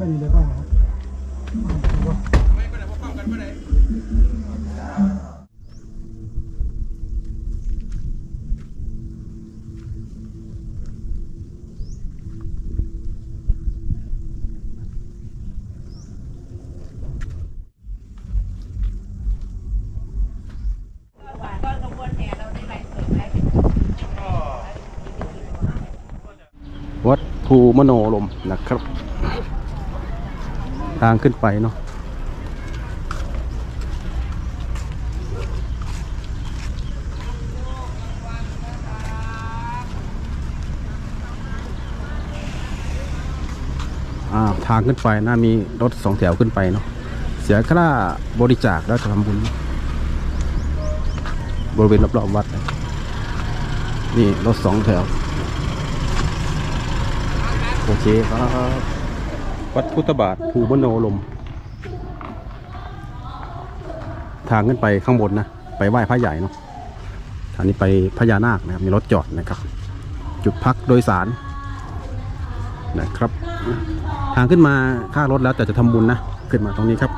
ไปนี่เลยบ้างเหรอวัดภูมโนลมนะครับ ทางขึ้นไปเนาะอ่าทางขึ้นไปนะมีรถสองแถวขึ้นไปเนาะเสียค่าบริจาคแล้วจะทำบุญ บริเวณรอบๆวัด นี่รถสองแถว โอเคครับ วัดพุทธบาทภูมโนลม ทางขึ้นไปข้างบนนะ ไปไหว้พระใหญ่เนาะทางนี้ไปพญานาคนะครับ มีรถจอดนะครับ จุดพักโดยสารนะครับ ทางขึ้นมาค่ารถแล้วแต่จะทำบุญนะ ขึ้นมาตรงนี้ครับ